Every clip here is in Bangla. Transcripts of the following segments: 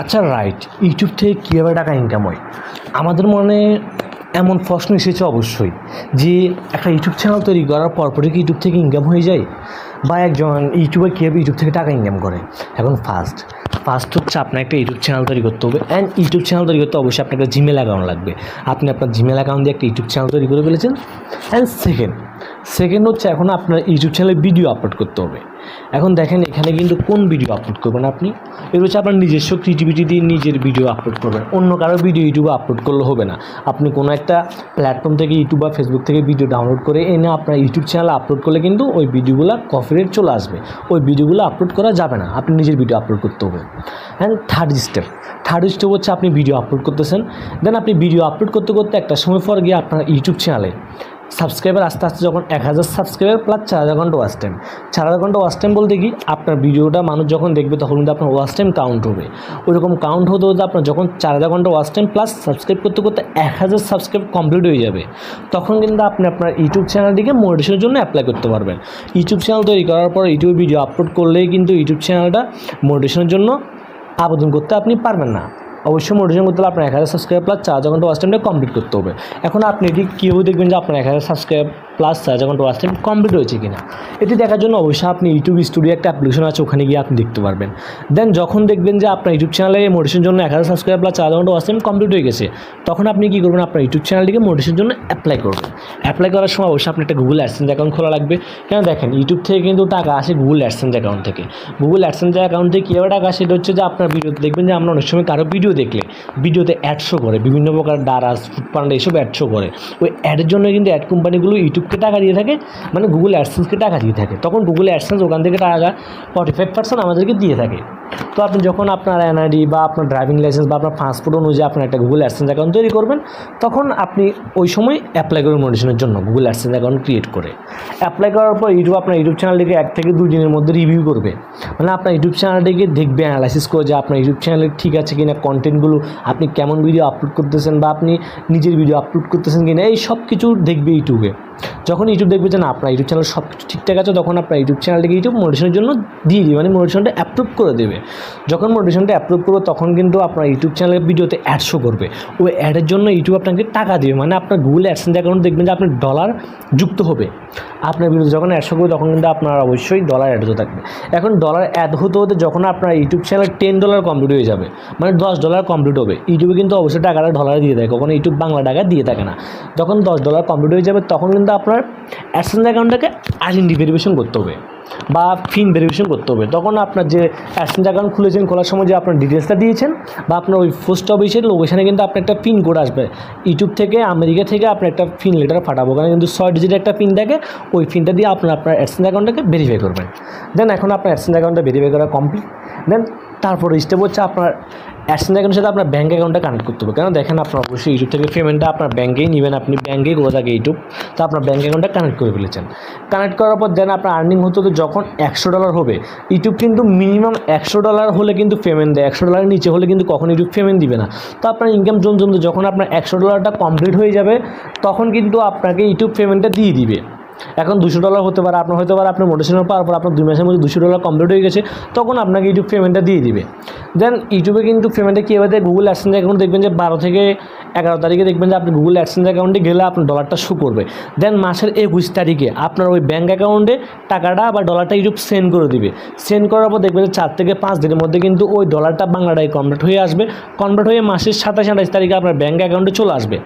আচ্ছা রাইট ইউটিউব থেকে কীভাবে টাকা ইনকাম হয়? আমাদের মনে এমন প্রশ্ন এসেছে অবশ্যই যে একটা ইউটিউব চ্যানেল তৈরি করার পরপরই কি ইউটিউব থেকে ইনকাম হয়ে যায়? বা একজন ইউটিউবার কীভাবে ইউটিউব থেকে টাকা ইনকাম করে? এখন ফার্স্ট ফার্স্ট হচ্ছে আপনার একটা ইউটিউব চ্যানেল তৈরি করতে হবে অ্যান্ড ইউটিউব চ্যানেল তৈরি করতে অবশ্যই আপনার একটা জিমেল অ্যাকাউন্ট লাগবে। আপনি আপনার জিমেল অ্যাকাউন্ট দিয়ে একটা ইউটিউব চ্যানেল তৈরি করে ফেলেছেন। অ্যান্ড সেকেন্ড সেকেন্ড হচ্ছে এখন আপনার ইউটিউব চ্যানেলে ভিডিও আপলোড করতে হবে। এখন দেখেন এখানে কিন্তু কোন ভিডিও আপলোড করবেন আপনি? এগুলো হচ্ছে আপনার নিজস্ব ক্রিয়েটিভিটি দিয়ে নিজের ভিডিও আপলোড করবেন। অন্য কারও ভিডিও ইউটিউবে আপলোড করলে হবে না। আপনি কোনো একটা প্ল্যাটফর্ম থেকে ইউটিউব বা ফেসবুক থেকে ভিডিও ডাউনলোড করে এনে আপনার ইউটিউব চ্যানেলে আপলোড করলে কিন্তু ওই ভিডিওগুলো কপিরাইট চলে আসবে। ওই ভিডিওগুলো আপলোড করা যাবে না। আপনি নিজের ভিডিও আপলোড করতে হবে। And third step third step হচ্ছে আপনি ভিডিও আপলোড করতেছেন। দেন আপনি ভিডিও আপলোড করতে করতে একটা সময় পর গিয়ে আপনার ইউটিউব চ্যানেলে সাবস্ক্রাইবার আস্তে আস্তে যখন এক হাজার সাবস্ক্রাইবার প্লাস চার হাজার ঘণ্টা ওয়াচ টাইম চার হাজার ঘণ্টা ওয়াচ টাইম বলতে কি? আপনার ভিডিওটা মানুষ যখন দেখবে তখন কিন্তু আপনার ওয়াচ টাইম কাউন্ট হবে। ওইরকম কাউন্ট হতে হতে আপনার যখন চার হাজার ঘণ্টা ওয়াচ টাইম প্লাস সাবস্ক্রাইব করতে করতে এক হাজার সাবস্ক্রাইব কমপ্লিট হয়ে যাবে। তখন কিন্তু আপনি আপনার ইউটিউব চ্যানেলটিকে মোটিভেশনের জন্য অ্যাপ্লাই করতে পারবেন। ইউটিউব চ্যানেল তৈরি করার পর ইউটিউব ভিডিও আপলোড করলেই কিন্তু ইউটিউব চ্যানেলটা মোটিভেশনের জন্য আবেদন করতে আপনি পারবেন না। অবশ্যই মোটিভেশন করতে হলে আপনার এক হাজার সাবস্ক্রাইব প্লাস চার ঘণ্টা ওয়াচ টাইমটা কমপ্লিট করতে হবে। এখন আপনি এটি কীভাবে দেখবেন যে আপনার এক হাজার সাবস্ক্রাইব প্লাস চার ঘণ্টা ওয়াচ টাইম কমপ্লিট হয়েছে কিনা? এটি দেখার জন্য অবশ্যই আপনি ইউটিউব স্টুডিও একটা অ্যাপ্লিকেশন আছে, ওখানে গিয়ে আপনি দেখতে পারবেন। দেন যখন দেখবেন যে আপনার ইউটিউব চ্যানেলে মোটিভেশনের জন্য এক হাজার সাবস্ক্রাইব প্লাস চার ঘণ্টা ওয়াচ টাইম কমপ্লিট হয়ে গেছে, তখন আপনি কী করবেন? আপনার ইউটিউব চ্যানেলটিকে মোটিভেশনের জন্য অ্যাপ্লাই করবেন। অ্যাপ্লাই করার সময় অবশ্যই আপনি একটা গুগল অ্যাডসেন্স অ্যাকাউন্ট খোলা লাগবে। কেন দেখেন ইউটিউব থেকে কিন্তু টাকা আসে গুগল অ্যাডসেন্স অ্যাকাউন্ট থেকে। গুগল অ্যাডসেন্স অ্যাকাউন্ট থেকে কীভাবে টাকা আসে? এটা হচ্ছে যে আপনার ভিডিও দেখবেন যে আমরা অনেক সময় কারও ভিডিও দেখলে। ভিডিওতে অ্যাড শো করে, বিভিন্ন প্রকার ডারাস ফুডপান্ডা এসব অ্যাড শো করে। ওই অ্যাডের জন্য কিন্তু অ্যাড কোম্পানিগুলো ইউটিউবকে টাকা দিয়ে থাকে মানে গুগল অ্যাডসেন্সকে টাকা দিয়ে থাকে। তখন গুগল অ্যাডসেন্স ওখান থেকে টাকা ফর্টি ফাইভ পার্সেন্ট আমাদেরকে দিয়ে থাকে। তো আপনি যখন আপনার এনআইডি বা আপনার ড্রাইভিং লাইসেন্স বা আপনার পাসপোর্ট অনুযায়ী আপনার একটা গুগল অ্যাডসেন্স অ্যাকাউন্ট তৈরি করবেন, তখন আপনি ওই সময় অ্যাপ্লাই করবেন মোটিভেশনের জন্য গুগল অ্যাডসেন্স অ্যাকাউন্ট ক্রিয়েট করে। অ্যাপ্লাই করার পর ইউটিউব আপনার ইউটিউব চ্যানেলটিকে এক থেকে দুই দিনের মধ্যে রিভিউ করবে। মানে আপনার ইউটিউব চ্যানেলটিকে দেখবে অ্যানালাইসিস করে যে আপনার ইউটিউব চ্যানেলে ঠিক আছে কিনা কন্টেন্টগুলো আপনি কেমন ভিডিও আপলোড করতেছেন বা আপনি নিজের ভিডিও আপলোড করতেছেন কিনা, এই সব কিছু দেখবে ইউটিউবে যখন ইউটিউব দেখবে যে না, আপনার ইউটিউব চ্যানেল সব কিছু ঠিকঠাক আছে, তখন আপনার ইউটিউব চ্যানেলটিকে ইউটিউব মোটিভেশনের জন্য দিয়ে দিবে মানে মোটিভেশনটা অ্যাপ্রুভ করে দেবে। যখন মোটিভেশনটা অ্যাপ্রুভ করবে, তখন কিন্তু আপনার ইউটিউব চ্যানেলের ভিডিওতে অ্যাড শো করবে। ওই অ্যাডের জন্য ইউটিউব আপনাকে টাকা দেবে মানে আপনার গুগল অ্যাডসেন্স অ্যাকাউন্ট দেখবেন যে আপনার ডলার যুক্ত হবে। আপনার ভিডিও যখন অ্যাডশো করবে, তখন কিন্তু আপনার অবশ্যই ডলার অ্যাড হতে থাকবে। এখন ডলার অ্যাড হতে হতে যখন আপনার YouTube channel ten dollar complete হয়ে যাবে মানে দশ ডলার কমপ্লিট হবে ইউটিউবে কিন্তু অবশ্যই টাকাটা ডলারে দিয়ে দেয়, কখনো ইউটিউব বাংলা টাকা দিয়ে থাকে না। যখন দশ ডলার কমপ্লিট হয়ে যাবে, তখন কিন্তু আপনার অ্যাডসেন্স অ্যাকাউন্টটাকে আইডেন্টি ভেরিফিকেশন করতে হবে। বা ফিন ভেরিফিকেশন করতে হবে। তখন আপনার যে অ্যাসেঞ্জ অ্যাকাউন্ট খুলেছেন, খোলার সময় যে আপনার ডিটেলসটা দিয়েছেন বা আপনার ওই পোস্ট অফিসের লোকেশানে কিন্তু আপনার একটা পিন কোড আসবে। ইউটিউব থেকে আমেরিকা থেকে আপনার একটা ফিন লেটার পাঠাবো। কারণ কিন্তু ছয় ডিজিটের একটা পিন থাকে। ওই ফিনটা দিয়ে আপনার আপনার অ্যাডসেন্স অ্যাকাউন্টটাকে ভেরিফাই করবেন। দেন এখন আপনার অ্যাডসেন্স অ্যাকাউন্টটা ভেরিফাই করা কমপ্লিট দেন তারপরে স্টেপ হচ্ছে আপনার অ্যাডসেন্স অ্যাকাউন্টের সাথে আপনার ব্যাঙ্ক অ্যাকাউন্টটা কানেক্ট করতে হবে। কেন? দেখেন আপনার অবশ্যই ইউটিউব থেকে পেমেন্টটা আপনার ব্যাঙ্কেই নেবেন, আপনি ব্যাঙ্কেই করে থাকে ইউটিউব তো আপনার ব্যাঙ্ক অ্যাকাউন্টটা কানেক্ট করে ফেলেছেন। কানেক্ট করার পর দেন আপনার আর্নিং হতে হতে যখন একশো ডলার হবে ইউটিউব কিন্তু মিনিমাম একশো ডলার হলে কিন্তু পেমেন্ট দেয়, একশো ডলারের নিচে হলে কিন্তু কখন ইউটিউব পেমেন্ট দিবে না। তো আপনার ইনকাম জোন জমতে যখন আপনার একশো ডলারটা কমপ্লিট হয়ে যাবে, তখন কিন্তু আপনাকে ইউটিউব পেমেন্টটা দিয়ে দিবে। এখন দুশো ডলার হতে পারে, আপনার হতে পারে, আপনার মোটিভেশন পাওয়ার পর আপনার দুই মাসের মধ্যে দুশো ডলার কমপ্লিট হয়ে গেছে, তখন আপনাকে ইউটিউব পেমেন্টটা দিয়ে দিবে। দেন ইউটিউবে কিন্তু পেমেন্টটা কীভাবে গুগল অ্যাডসেন্স অ্যাকাউন্ট দেখবেন যে বারো থেকে এগারো তারিখে দেখবেন যে আপনি গুগল অ্যাডসেন্স অ্যাকাউন্টে গেলে আপনার ডলারটা শু করবে। দেন মাসের একুশ তারিখে আপনার ওই ব্যাঙ্ক অ্যাকাউন্টে টাকাটা বা ডলারটা ইউটিউব সেন্ড করে দিবে। সেন্ড করার পর দেখবেন যে চার থেকে পাঁচ দিনের মধ্যে কিন্তু ওই ডলারটা বাংলাটায় কনভার্ট হয়ে আসবে। কনভার্ট হয়ে মাসের সাতাশ আঠাশ তারিখে আপনার ব্যাঙ্ক অ্যাকাউন্টে চলে আসবে।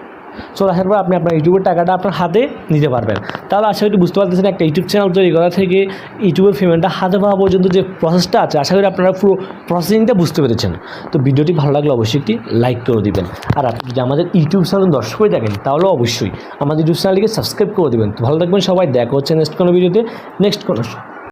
চলে আসার পর আপনি আপনার ইউটিউবের টাকাটা আপনার হাতে নিতে পারবেন। তাহলে আশা করি বুঝতে পারতেছেন একটা ইউটিউব চ্যানেল তৈরি করা থেকে ইউটিউবের পেমেন্টটা হাতে পাওয়া পর্যন্ত যে প্রসেসটা আছে, আশা করি আপনারা পুরো প্রসেসিংটা বুঝতে পেরেছেন। তো ভিডিওটি ভালো লাগলে অবশ্যই একটি লাইক করে দিবেন। আর আপনি যদি আমাদের ইউটিউব চ্যানেল দর্শক হয়ে থাকেন, তাহলে অবশ্যই আমাদের ইউটিউব চ্যানেলটিকে সাবস্ক্রাইব করে দেবেন। তো ভালো থাকবেন সবাই, দেখা হচ্ছে নেক্সট কোনো ভিডিওতে নেক্সট কোনো